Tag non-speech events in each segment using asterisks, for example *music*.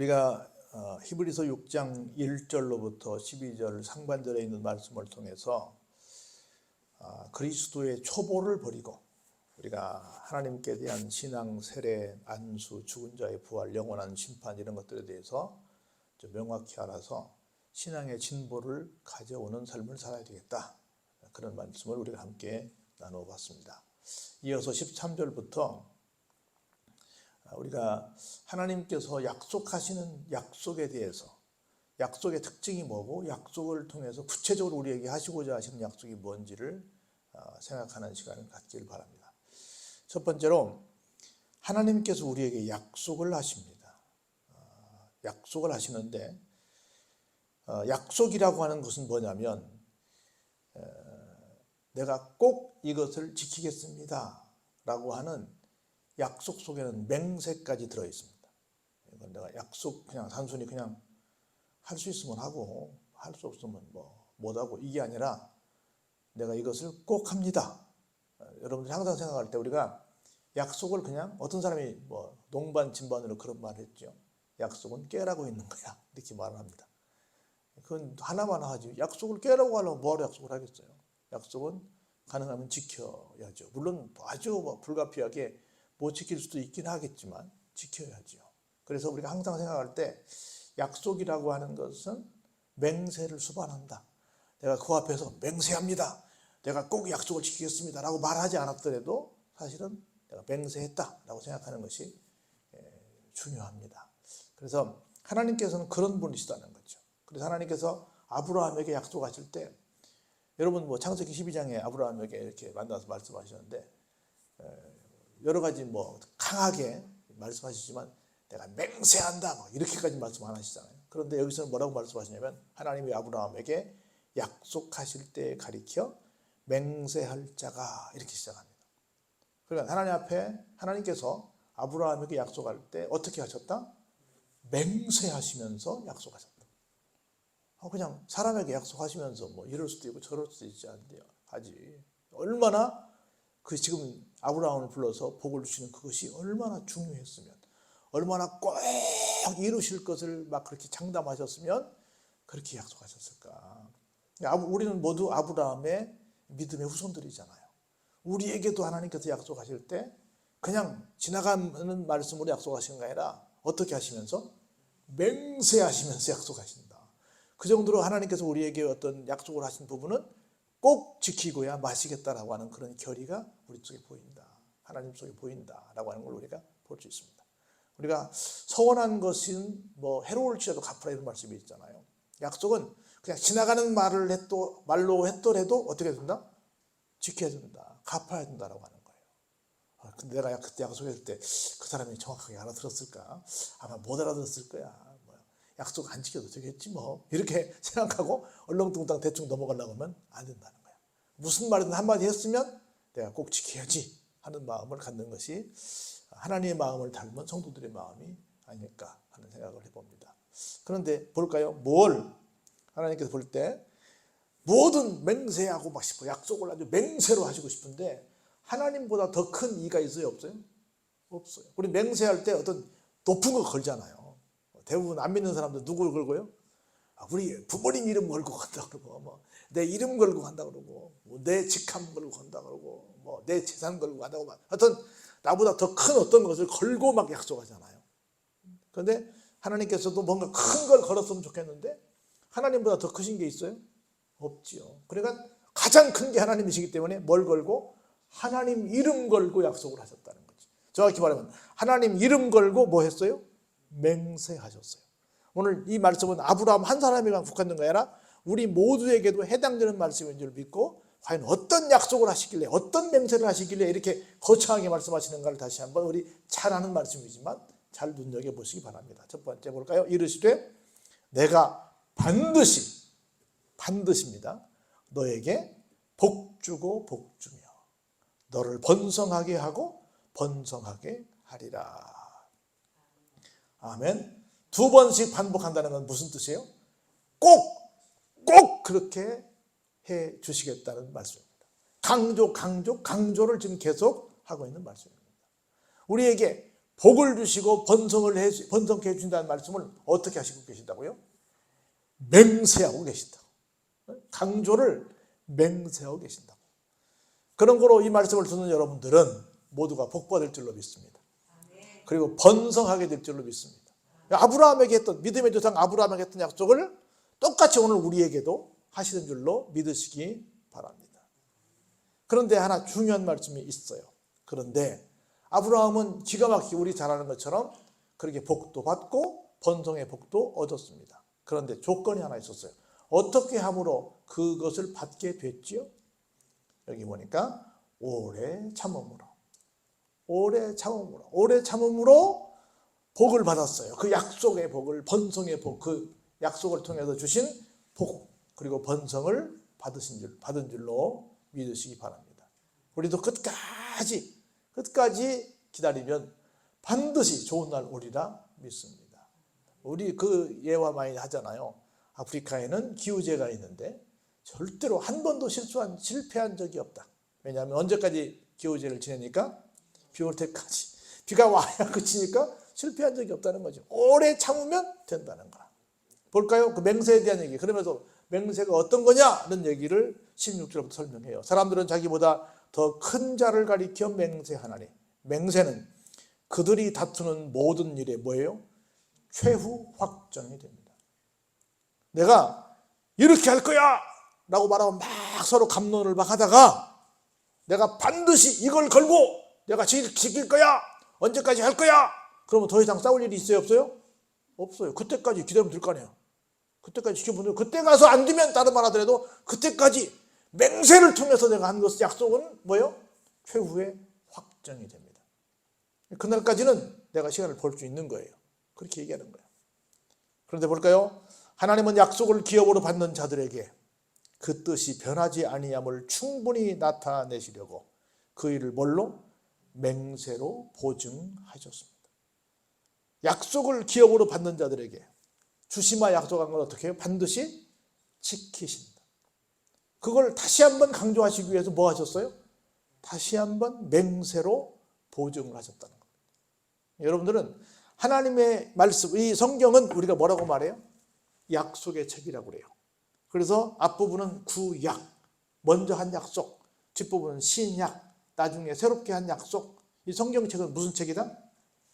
우리가 어, 히브리서 6장 1절로부터 12절 상반절에 있는 말씀을 통해서 아, 그리스도의 초보를 버리고 우리가 하나님께 대한 신앙, 세례, 안수, 죽은 자의 부활, 영원한 심판 이런 것들에 대해서 좀 명확히 알아서 신앙의 진보를 가져오는 삶을 살아야 되겠다. 그런 말씀을 우리가 함께 나누어 봤습니다. 이어서 13절부터 우리가 하나님께서 약속하시는 약속에 대해서 약속의 특징이 뭐고 약속을 통해서 구체적으로 우리에게 하시고자 하시는 약속이 뭔지를 어, 생각하는 시간을 갖기를 바랍니다. 첫 번째로 하나님께서 우리에게 약속을 하십니다. 어, 약속을 하시는데 어, 약속이라고 하는 것은 뭐냐면 내가 꼭 이것을 지키겠습니다. 라고 하는 약속 속에는 맹세까지 들어 있습니다. 이건 내가 약속 그냥 단순히 그냥 할 수 있으면 하고 할 수 없으면 뭐 못하고 이게 아니라 내가 이것을 꼭 합니다. 여러분들이 항상 생각할 때 우리가 약속을 그냥 어떤 사람이 뭐 농반 진반으로 그런 말을 했죠. 약속은 깨라고 있는 거야. *laughs* 이렇게 말을 합니다. 그건 하나만 하지. 약속을 깨라고 하려면 뭐하러 약속을 하겠어요. 약속은 가능하면 지켜야죠. 물론 아주 뭐 불가피하게 못 지킬 수도 있긴 하겠지만 지켜야죠. 그래서 우리가 항상 생각할 때 약속이라고 하는 것은 맹세를 수반한다. 내가 그 앞에서 맹세합니다. 내가 꼭 약속을 지키겠습니다. 라고 말하지 않았더라도 사실은 내가 맹세했다. 라고 생각하는 것이 중요합니다. 그래서 하나님께서는 그런 분이시다는 거죠. 그래서 하나님께서 아브라함에게 약속하실 때 여러분 뭐 창세기 12장에 아브라함에게 이렇게 만나서 말씀하셨는데 여러 가지 뭐 강하게 말씀하시지만 내가 맹세한다 막 이렇게까지 말씀 안 하시잖아요. 그런데 여기서는 뭐라고 말씀하시냐면 하나님이 아브라함에게 약속하실 때 가리켜 맹세할 자가 이렇게 시작합니다. 그러니까 하나님 앞에 하나님께서 아브라함에게 약속할 때 어떻게 하셨다? 맹세하시면서 약속하셨다. 어, 그냥 사람에게 약속하시면서 뭐 이럴 수도 있고 저럴 수도 있지 않대요. 하지. 얼마나 그 지금 아브라함을 불러서 복을 주시는 그것이 얼마나 중요했으면 얼마나 꼭 이루실 것을 막 그렇게 장담하셨으면 그렇게 약속하셨을까. 우리는 모두 아브라함의 믿음의 후손들이잖아요. 우리에게도 하나님께서 약속하실 때 그냥 지나가는 말씀으로 약속하시는 게 아니라 어떻게 하시면서 맹세하시면서 약속하신다. 그 정도로 하나님께서 우리에게 어떤 약속을 하신 부분은 꼭 지키고야 마시겠다라고 하는 그런 결의가 우리 속에 보인다. 하나님 속에 보인다라고 하는 걸 우리가 볼 수 있습니다. 우리가 서원한 것은 뭐 해로울지라도 갚으라 이런 말씀이 있잖아요. 약속은 그냥 지나가는 말을 했도 말로 했더라도 어떻게 된다? 지켜야 된다. 갚아야 된다라고 하는 거예요. 아, 근데 내가 그때 약속했을 때 그 사람이 정확하게 알아들었을까? 아마 못 알아들었을 거야. 뭐 약속 안 지켜도 되겠지 뭐 이렇게 *laughs* 생각하고 얼렁뚱땅 대충 넘어가려고 하면 안 된다는 거야. 무슨 말이든 한마디 했으면 내가 꼭 지켜야지 하는 마음을 갖는 것이 하나님의 마음을 닮은 성도들의 마음이 아닐까 하는 생각을 해봅니다. 그런데 볼까요? 뭘 하나님께서 볼때 뭐든 맹세하고 막 싶어 약속을 아주 맹세로 하시고 싶은데 하나님보다 더 큰 이가 있어요 없어요? 없어요. 우리 맹세할 때 어떤 높은 거 걸잖아요. 대부분 안 믿는 사람들 누구를 걸고요? 아, 우리 부모님 이름 걸고 간다 그러고 뭐 내 이름 걸고 간다 그러고 뭐 내 직함 걸고 간다 그러고 뭐 내 재산 걸고 간다고 막 하여튼 나보다 더 큰 어떤 것을 걸고 막 약속하잖아요. 그런데 하나님께서도 뭔가 큰 걸 걸었으면 좋겠는데 하나님보다 더 크신 게 있어요? 없지요. 그러니까 가장 큰 게 하나님이시기 때문에 뭘 걸고 하나님 이름 걸고 약속을 하셨다는 거지. 정확히 말하면 하나님 이름 걸고 뭐 했어요? 맹세하셨어요. 오늘 이 말씀은 아브라함 한 사람에만 국한된 게 아니라 우리 모두에게도 해당되는 말씀인 줄 믿고 과연 어떤 약속을 하시길래 어떤 맹세를 하시길래 이렇게 거창하게 말씀하시는가를 다시 한번 우리 잘 아는 말씀이지만 잘 눈여겨보시기 바랍니다. 첫 번째 볼까요? 이르시되 내가 반드시 반드시입니다. 너에게 복 주고 복 주며 너를 번성하게 하고 번성하게 하리라. 아멘. 두 번씩 반복한다는 건 무슨 뜻이에요? 꼭, 꼭 그렇게 해 주시겠다는 말씀입니다. 강조, 강조, 강조를 지금 계속 하고 있는 말씀입니다. 우리에게 복을 주시고 번성을 해, 번성케 해준다는 말씀을 어떻게 하시고 계신다고요? 맹세하고 계신다. 강조를 맹세하고 계신다. 그런 거로 이 말씀을 듣는 여러분들은 모두가 복받을 줄로 믿습니다. 그리고 번성하게 될 줄로 믿습니다. 아브라함에게 했던 믿음의 조상 아브라함에게 했던 약속을 똑같이 오늘 우리에게도 하시는 줄로 믿으시기 바랍니다. 그런데 하나 중요한 말씀이 있어요. 그런데 아브라함은 기가 막히게 우리 잘 아는 것처럼 그렇게 복도 받고 번성의 복도 얻었습니다. 그런데 조건이 하나 있었어요. 어떻게 함으로 그것을 받게 됐지요? 여기 보니까 오래 참음으로. 오래 참음으로. 오래 참음으로 복을 받았어요. 그 약속의 복을 번성의 복, 그 약속을 통해서 주신 복 그리고 번성을 받으신 줄 받은 줄로 믿으시기 바랍니다. 우리도 끝까지 끝까지 기다리면 반드시 좋은 날 오리라 믿습니다. 우리 그 예화 많이 하잖아요. 아프리카에는 기후제가 있는데 절대로 한 번도 실수한 실패한 적이 없다. 왜냐하면 언제까지 기후제를 지내니까 비 올 때까지 비가 와야 *laughs* 그치니까 실패한 적이 없다는 거죠. 오래 참으면 된다는 거라. 볼까요? 그 맹세에 대한 얘기. 그러면서 맹세가 어떤 거냐는 얘기를 16절부터 설명해요. 사람들은 자기보다 더 큰 자를 가리켜 맹세하나니 맹세는 그들이 다투는 모든 일에 뭐예요? 최후 확정이 됩니다. 내가 이렇게 할 거야! 라고 말하면 막 서로 감론을 막 하다가 내가 반드시 이걸 걸고 내가 지- 지킬 거야! 언제까지 할 거야! 그러면 더 이상 싸울 일이 있어요? 없어요? 없어요. 그때까지 기다리면 될 거 아니에요. 그때까지 지켜보는 그때 가서 안 되면 다른 말 하더라도 그때까지 맹세를 통해서 내가 한 것은 약속은 뭐예요? 최후의 확정이 됩니다. 그날까지는 내가 시간을 볼수 있는 거예요. 그렇게 얘기하는 거예요. 그런데 볼까요? 하나님은 약속을 기업으로 받는 자들에게 그 뜻이 변하지 아니함을 충분히 나타내시려고 그 일을 뭘로? 맹세로 보증하셨습니다. 약속을 기업으로 받는 자들에게 주시마 약속한 걸 어떻게 해요? 반드시 지키신다. 그걸 다시 한번 강조하시기 위해서 뭐 하셨어요? 다시 한번 맹세로 보증을 하셨다는 겁니다. 여러분들은 하나님의 말씀, 이 성경은 우리가 뭐라고 말해요? 약속의 책이라고 그래요. 그래서 앞부분은 구약, 먼저 한 약속, 뒷부분은 신약, 나중에 새롭게 한 약속. 이 성경책은 무슨 책이다?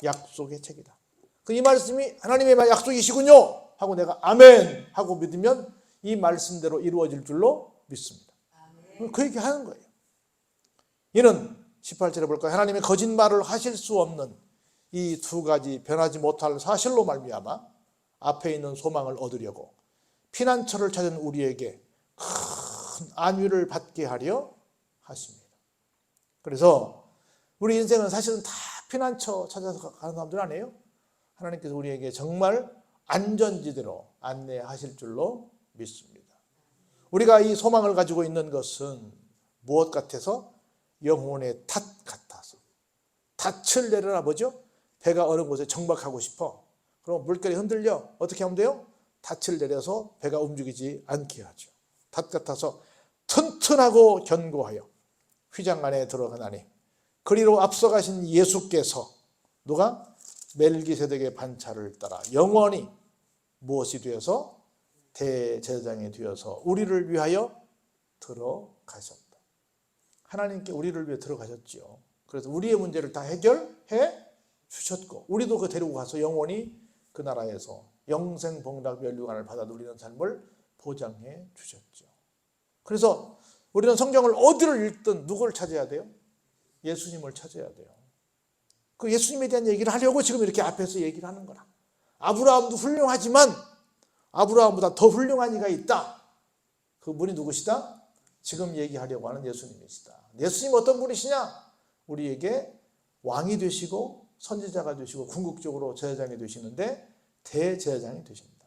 약속의 책이다. 그 이 말씀이 하나님의 약속이시군요. 하고 내가 아멘 하고 믿으면 이 말씀대로 이루어질 줄로 믿습니다. 그 얘기 하는 거예요. 이는 18절에 볼까요? 하나님의 거짓말을 하실 수 없는 이 두 가지 변하지 못할 사실로 말미암아 앞에 있는 소망을 얻으려고 피난처를 찾은 우리에게 큰 안위를 받게 하려 하십니다. 그래서 우리 인생은 사실은 다 피난처 찾아서 가는 사람들 아니에요? 하나님께서 우리에게 정말 안전지대로 안내하실 줄로 믿습니다. 우리가 이 소망을 가지고 있는 것은 무엇 같아서 영혼의 탓 같아서 닻을 내려라 뭐죠? 배가 어느 곳에 정박하고 싶어. 그럼 물결이 흔들려. 어떻게 하면 돼요? 닻을 내려서 배가 움직이지 않게 하죠. 탓 같아서 튼튼하고 견고하여 휘장 안에 들어가나니 그리로 앞서가신 예수께서 누가 멜기세덱의 반차를 따라 영원히 무엇이 되어서 대제사장이 되어서 우리를 위하여 들어가셨다. 하나님께 우리를 위해 들어가셨지요. 그래서 우리의 문제를 다 해결해 주셨고 우리도 그 데리고 가서 영원히 그 나라에서 영생 복락 멸류관을 받아 누리는 삶을 보장해 주셨죠. 그래서 우리는 성경을 어디를 읽든 누굴 찾아야 돼요? 예수님을 찾아야 돼요. 그 예수님에 대한 얘기를 하려고 지금 이렇게 앞에서 얘기를 하는 거라. 아브라함도 훌륭하지만 아브라함보다 더 훌륭한 이가 있다. 그분이 누구시다? 지금 얘기하려고 하는 예수님이시다. 예수님 어떤 분이시냐? 우리에게 왕이 되시고 선지자가 되시고 궁극적으로 제사장이 되시는데 대제사장이 되십니다.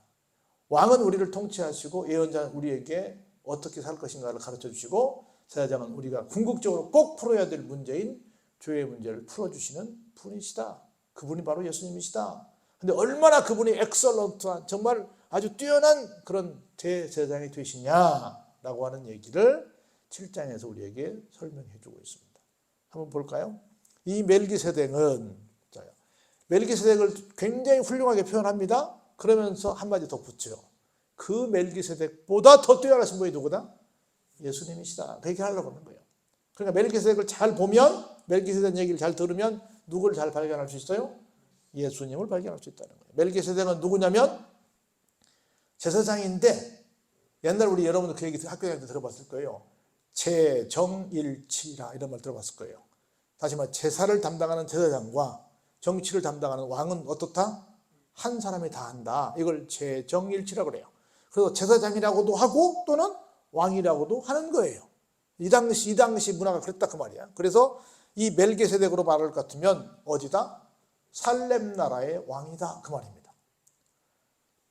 왕은 우리를 통치하시고 예언자는 우리에게 어떻게 살 것인가를 가르쳐 주시고 제사장은 우리가 궁극적으로 꼭 풀어야 될 문제인 죄의 문제를 풀어주시는 분이시다. 그분이 바로 예수님이시다. 근데 얼마나 그분이 엑설런트한 정말 아주 뛰어난 그런 대제사장이 되시냐라고 하는 얘기를 7장에서 우리에게 설명해 주고 있습니다. 한번 볼까요? 이 멜기세덱은 멜기세덱을 굉장히 훌륭하게 표현합니다. 그러면서 한마디 더 붙여요. 그 멜기세덱보다 더 뛰어나신 분이 누구다? 예수님이시다. 그렇게 하려고 하는 거예요. 그러니까 멜기세덱을 잘 보면 멜기세덱 얘기를 잘 들으면 누구를 잘 발견할 수 있어요? 예수님을 발견할 수 있다는 거예요. 멜기세덱은 누구냐면 제사장인데 옛날 우리 여러분들 그 얘기 학교 다닐 때 들어봤을 거예요. 제정일치라 이런 말 들어봤을 거예요. 다시 말해 제사를 담당하는 제사장과 정치를 담당하는 왕은 어떻다? 한 사람이 다 한다. 이걸 제정일치라고 그래요. 그래서 제사장이라고도 하고 또는 왕이라고도 하는 거예요. 이 당시 이 당시 문화가 그랬다 그 말이야. 그래서 이 멜게세덱으로 말할 것 같으면 어디다? 살렘 나라의 왕이다 그 말입니다.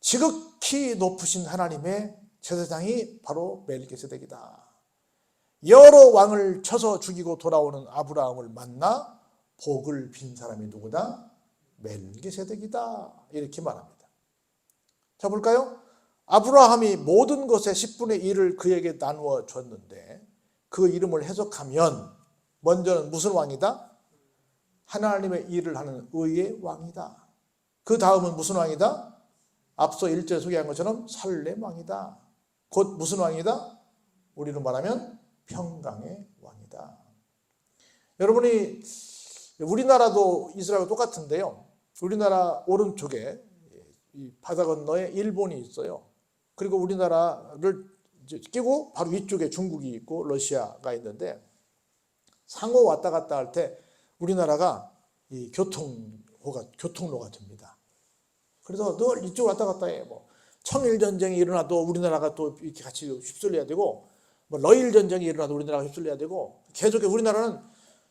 지극히 높으신 하나님의 제사장이 바로 멜게세덱이다. 여러 왕을 쳐서 죽이고 돌아오는 아브라함을 만나 복을 빈 사람이 누구다? 멜기세덱이다. 이렇게 말합니다. 자 볼까요? 아브라함이 모든 것의 10분의 1을 그에게 나누어 줬는데 그 이름을 해석하면 먼저는 무슨 왕이다? 하나님의 일을 하는 의의 왕이다. 그 다음은 무슨 왕이다? 앞서 1절에 소개한 것처럼 살렘 왕이다. 곧 무슨 왕이다? 우리로 말하면 평강의 왕이다. 여러분이 우리나라도 이스라엘 똑같은데요. 우리나라 오른쪽에 이 바다 건너에 일본이 있어요. 그리고 우리나라를 끼고 바로 위쪽에 중국이 있고 러시아가 있는데 상호 왔다 갔다 할 때 우리나라가 이 교통호가 교통로가 됩니다. 그래서 늘 이쪽 왔다 갔다 해. 뭐 청일 전쟁이 일어나도 우리나라가 또 이렇게 같이 휩쓸려야 되고 뭐 러일 전쟁이 일어나도 우리나라가 휩쓸려야 되고 계속 우리나라는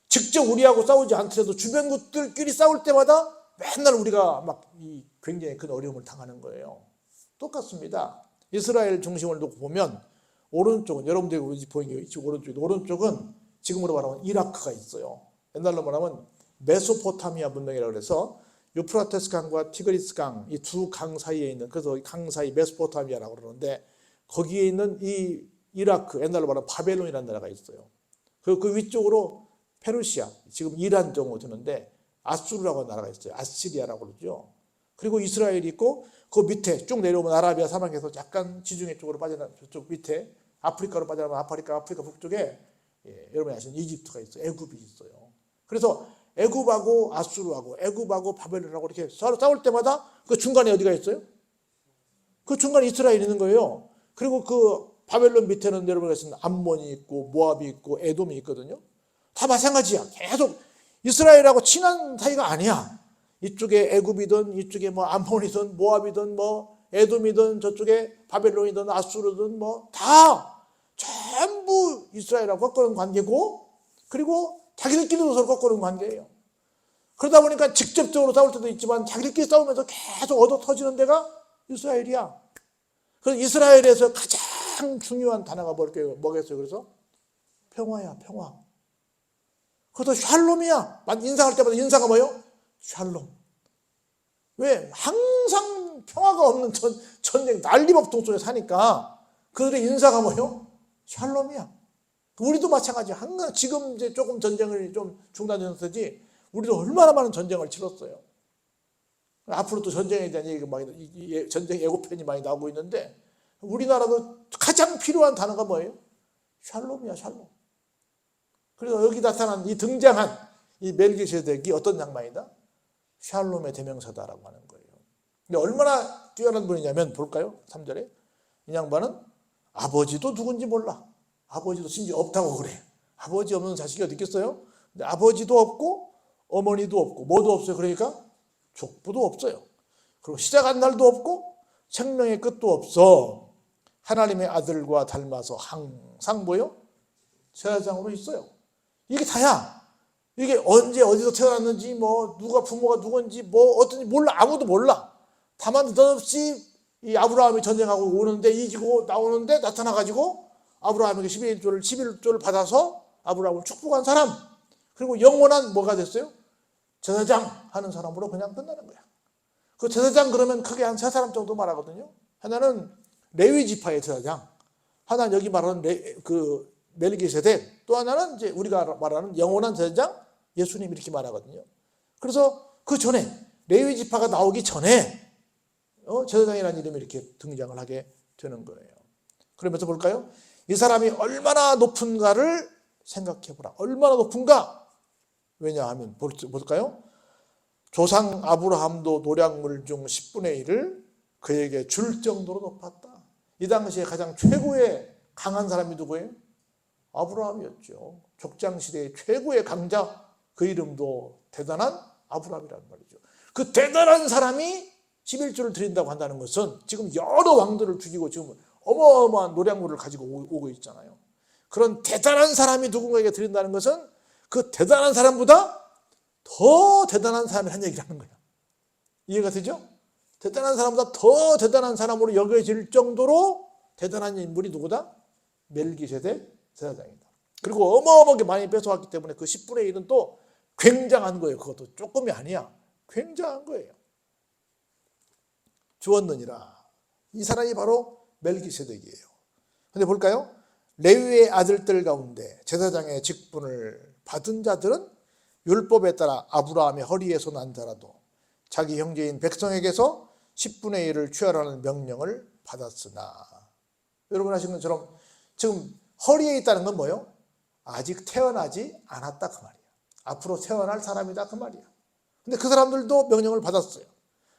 직접 우리하고 싸우지 않더라도 주변 국들끼리 싸울 때마다 맨날 우리가 막 이 굉장히 큰 어려움을 당하는 거예요. 똑같습니다. 이스라엘 중심을 놓고 보면 오른쪽은 여러분들이 보이는 게 이쪽 오른쪽 오른쪽은 지금으로 말하면 이라크가 있어요. 옛날로 말하면 메소포타미아 문명이라고 그래서 유프라테스 강과 티그리스 강 이 두 강 사이에 있는 그래서 강 사이 메소포타미아라고 그러는데 거기에 있는 이 이라크 옛날로 말하면 바벨론이라는 나라가 있어요. 그, 그 위쪽으로 페르시아 지금 이란 정도 되는데 아수르라고 하는 나라가 있어요. 아시리아라고 그러죠. 그리고 이스라엘이 있고 그 밑에 쭉 내려오면 아라비아 사막에서 약간 지중해 쪽으로 빠져나 저쪽 밑에 아프리카로 빠져나면 아프리카 아프리카 북쪽에 예, 여러분이 아시는 이집트가 있어요. 애굽이 있어요. 그래서 애굽하고 아수르하고 애굽하고 바벨론하고 이렇게 서로 싸울 때마다 그 중간에 어디가 있어요? 그 중간에 이스라엘이 있는 거예요. 그리고 그 바벨론 밑에는 여러분이 아시는 암몬이 있고 모압이 있고 에돔이 있거든요. 다 마찬가지야. 계속 이스라엘하고 친한 사이가 아니야. 이쪽에 애굽이든 이쪽에 뭐 암몬이든 모압이든 뭐 에돔이든 저쪽에 바벨론이든 아수르든 뭐 다 전부 이스라엘하고 꺾어는 관계고 그리고 자기들끼리도 서로 꺾어는 관계예요. 그러다 보니까 직접적으로 싸울 때도 있지만 자기들끼리 싸우면서 계속 얻어 터지는 데가 이스라엘이야. 그래서 이스라엘에서 가장 중요한 단어가 뭘까요? 뭐겠어요? 그래서 평화야, 평화. 그것도 샬롬이야. 인사할 때마다 인사가 뭐예요? 샬롬. 왜? 항상 평화가 없는 전, 전쟁, 난리법동 속에 사니까 그들의 인사가 뭐예요? 샬롬이야. 우리도 마찬가지야. 항상 지금 이제 조금 전쟁을 좀 중단했었지 우리도 얼마나 많은 전쟁을 치렀어요. 앞으로 또 전쟁에 대한 얘기가 많이, 전쟁 예고편이 많이 나오고 있는데 우리나라도 가장 필요한 단어가 뭐예요? 샬롬이야, 샬롬. 그래서 여기 나타난 이 등장한 이 멜기세덱이 어떤 양반이다? 샬롬의 대명사다라고 하는 거예요. 근데 얼마나 뛰어난 분이냐면 볼까요? 3절에 이 양반은 아버지도 누군지 몰라. 아버지도 심지어 없다고 그래. 아버지 없는 자식이 어디 있겠어요? 근데 아버지도 없고 어머니도 없고 뭐도 없어요. 그러니까 족부도 없어요. 그리고 시작한 날도 없고 생명의 끝도 없어. 하나님의 아들과 닮아서 항상 뭐요? 제사장으로 있어요. 이게 다야. 이게 언제 어디서 태어났는지 뭐 누가 부모가 누군지 뭐 어떤지 몰라 아무도 몰라. 다만 느닷없이 이 아브라함이 전쟁하고 오는데 이기고 나오는데 나타나 가지고 아브라함에게 11조를 11조를 받아서 아브라함을 축복한 사람. 그리고 영원한 뭐가 됐어요? 제사장 하는 사람으로 그냥 끝나는 거야. 그 제사장 그러면 크게 한 세 사람 정도 말하거든요. 하나는 레위 지파의 제사장, 하나는 여기 말하는 레, 그 멜기세덱, 또 하나는 이제 우리가 말하는 영원한 제사장 예수님 이렇게 말하거든요. 그래서 그 전에 레위 지파가 나오기 전에 어, 제사장이라는 이름이 이렇게 등장을 하게 되는 거예요. 그러면서 볼까요? 이 사람이 얼마나 높은가를 생각해 보라. 얼마나 높은가? 왜냐하면 볼- 볼까요? 조상 아브라함도 노량물 중 10분의 1을 그에게 줄 정도로 높았다. 이 당시에 가장 최고의 강한 사람이 누구예요? 아브라함이었죠. 족장 시대의 최고의 강자 그 이름도 대단한 아브라함이란 말이죠. 그 대단한 사람이 11조를 드린다고 한다는 것은 지금 여러 왕들을 죽이고 지금 어마어마한 노량물을 가지고 오- 오고 있잖아요. 그런 대단한 사람이 누군가에게 드린다는 것은 그 대단한 사람보다 더 대단한 사람이 한 하는 거야. 이해가 되죠? 대단한 사람보다 더 대단한 사람으로 여겨질 정도로 대단한 인물이 누구다? 멜기세덱 제사장이다. 그리고 어마어마하게 많이 뺏어왔기 때문에 그 10분의 1은 또 굉장한 거예요. 그것도 조금이 아니야. 굉장한 거예요. 주었느니라. 이 사람이 바로 멜기세덱이에요. 근데 볼까요? 레위의 아들들 가운데 제사장의 직분을 받은 자들은 율법에 따라 아브라함의 허리에서 난 자라도 자기 형제인 백성에게서 10분의 1을 취하라는 명령을 받았으나 여러분 아시는 것처럼 지금 허리에 있다는 건 뭐예요? 아직 태어나지 않았다 그 말이야. 앞으로 태어날 사람이다 그 말이야. 근데 그 사람들도 명령을 받았어요.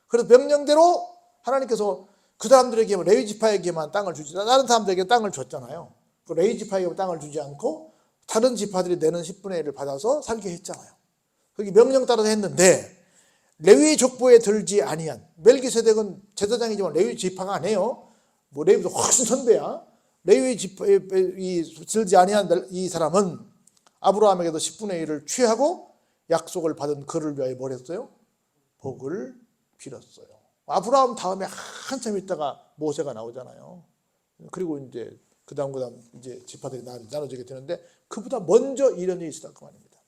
그래서 명령대로 하나님께서 그 사람들에게 레위 지파에게만 땅을 주지 다른 사람들에게 땅을 줬잖아요. 그 레위 지파에게 땅을 주지 않고 다른 지파들이 내는 10분의 1을 받아서 살게 했잖아요. 그게 명령 따라서 했는데 레위 족보에 들지 아니한 멜기세덱은 제사장이지만 레위 지파가 아니에요. 뭐 레위도 훨씬 선배야. 레위 지파에 이 들지 아니한 이 사람은 아브라함에게도 10분의 1을 취하고 약속을 받은 그를 위하여 뭘 했어요? 복을 빌었어요. 아브라함 다음에 한참 있다가 모세가 나오잖아요. 그리고 이제 그 다음 그 다음 이제 지파들이 나- 나눠지게 되는데 그보다 먼저 이런 일이 있었다 그 말입니다.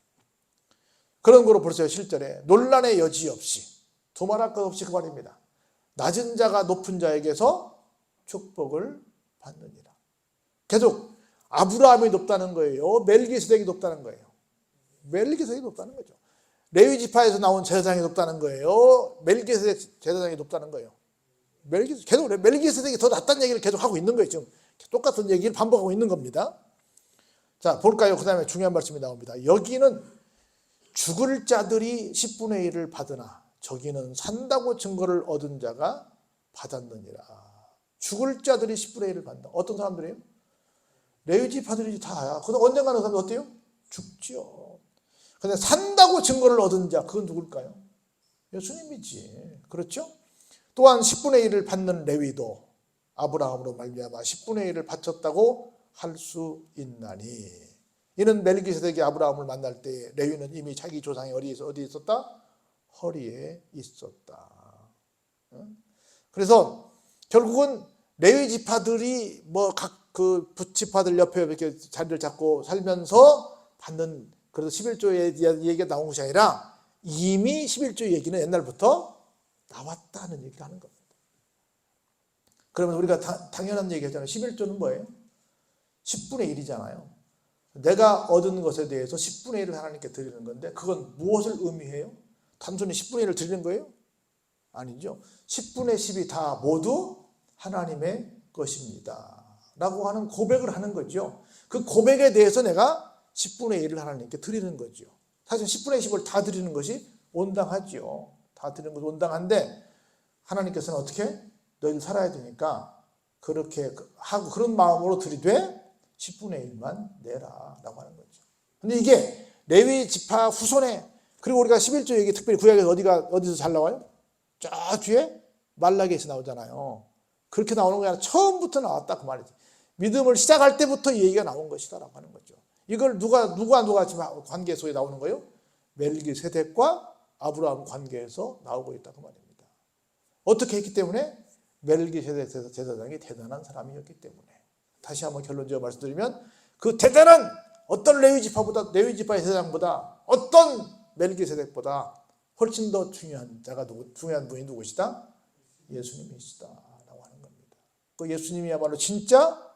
그런 거로 벌써 실절에 논란의 여지 없이 두말할 것 없이 그 말입니다. 낮은 자가 높은 자에게서 축복을 받느니라. 계속 아브라함이 높다는 거예요. 멜기세덱이 높다는 거예요. 멜기세덱이 높다는 거죠. 레위 지파에서 나온 제사장이 높다는 거예요. 멜기세덱 제사장이 높다는 거예요. 멜기 계속 멜기세덱이 더 낫다는 얘기를 계속 하고 있는 거예요. 지금 똑같은 얘기를 반복하고 있는 겁니다. 자 볼까요? 그 다음에 중요한 말씀이 나옵니다. 여기는 죽을 자들이 10분의 1을 받으나 저기는 산다고 증거를 얻은 자가 받았느니라. 죽을 자들이 10분의 1을 받는다. 어떤 사람들이에요? 레위 지 파들이 다야. 근데 언젠가는 사람이 어때요? 죽지요. 근데 산다고 증거를 얻은 자, 그건 누굴까요? 예수님이지. 그렇죠? 또한 10분의 1을 받는 레위도 아브라함으로 말미암아 10분의 1을 바쳤다고 할 수 있나니 이는 멜기세덱이 아브라함을 만날 때 레위는 이미 자기 조상이 어디에 있었다? 허리에 있었다. 응? 그래서 결국은 레위 지파들이 뭐 각 그 부지파들 옆에 이렇게 자리를 잡고 살면서 받는 그래서 11조의 얘기가 나온 것이 아니라 이미 11조 얘기는 옛날부터 나왔다는 얘기를 하는 겁니다. 그러면 우리가 다- 당연한 얘기 했잖아요. 11조는 뭐예요? 10분의 1이잖아요. 내가 얻은 것에 대해서 10분의 1을 하나님께 드리는 건데 그건 무엇을 의미해요? 단순히 10분의 1을 드리는 거예요? 아니죠. 10분의 10이 다 모두 하나님의 것입니다. 라고 하는 고백을 하는 거죠. 그 고백에 대해서 내가 10분의 1을 하나님께 드리는 거죠. 사실 10분의 10을 다 드리는 것이 온당하죠. 다 드리는 것이 온당한데 하나님께서는 어떻게? 너희들 살아야 되니까 그렇게 하고 그런 마음으로 드리되 10분의 1만 내라 라고 하는 거죠. 근데 이게 레위 지파 후손에 그리고 우리가 11조 얘기 특별히 구약에서 어디가 어디서 잘 나와요? 저 뒤에 말라기에서 나오잖아요. 그렇게 나오는 게 아니라 처음부터 나왔다 그 말이지. 믿음을 시작할 때부터 이 얘기가 나온 것이다라고 하는 거죠. 이걸 누가 누가 누가 지금 관계 속에 나오는 거예요? 멜기세덱과 아브라함 관계에서 나오고 있다 그 말입니다. 어떻게 했기 때문에 멜기세덱 제사장이 대단한 사람이었기 때문에 다시 한번 결론지어 말씀드리면 그 대단한 어떤 레위 지파보다 레위 지파의 제사장보다 어떤 멜기세덱보다 훨씬 더 중요한 자가 누구 중요한 분이 누구시다? 예수님이시다라고 하는 겁니다. 그 예수님이야말로 진짜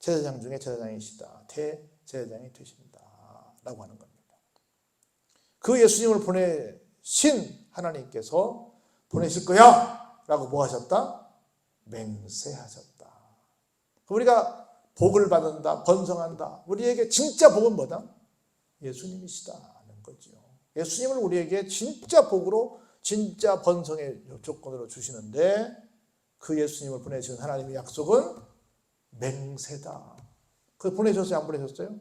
제사장 중에 제사장이시다. 대제사장이 되신다 라고 하는 겁니다. 그 예수님을 보내신 하나님께서 보내실 거야! 라고 뭐 하셨다? 맹세하셨다. 우리가 복을 받는다, 번성한다. 우리에게 진짜 복은 뭐다? 예수님이시다는 거죠. 예수님을 우리에게 진짜 복으로, 진짜 번성의 조건으로 주시는데 그 예수님을 보내신 하나님의 약속은 맹세다. 그 보내셨어요? 안 보내셨어요?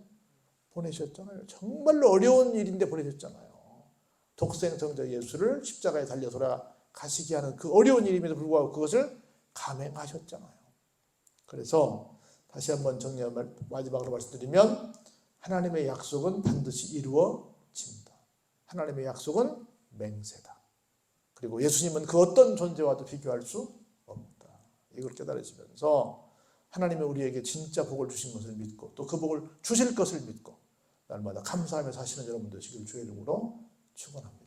보내셨잖아요. 정말로 어려운 일인데 보내셨잖아요. 독생 성자 예수를 십자가에 달려 돌아가시게 하는 그 어려운 일임에도 불구하고 그것을 감행하셨잖아요. 그래서 다시 한번 정리한 말, 마지막으로 말씀드리면 하나님의 약속은 반드시 이루어진다. 하나님의 약속은 맹세다. 그리고 예수님은 그 어떤 존재와도 비교할 수 없다. 이걸 깨달으시면서 하나님이 우리에게 진짜 복을 주신 것을 믿고 또 그 복을 주실 것을 믿고 날마다 감사하며 사시는 여러분 되시길 주의 이름으로 축원합니다.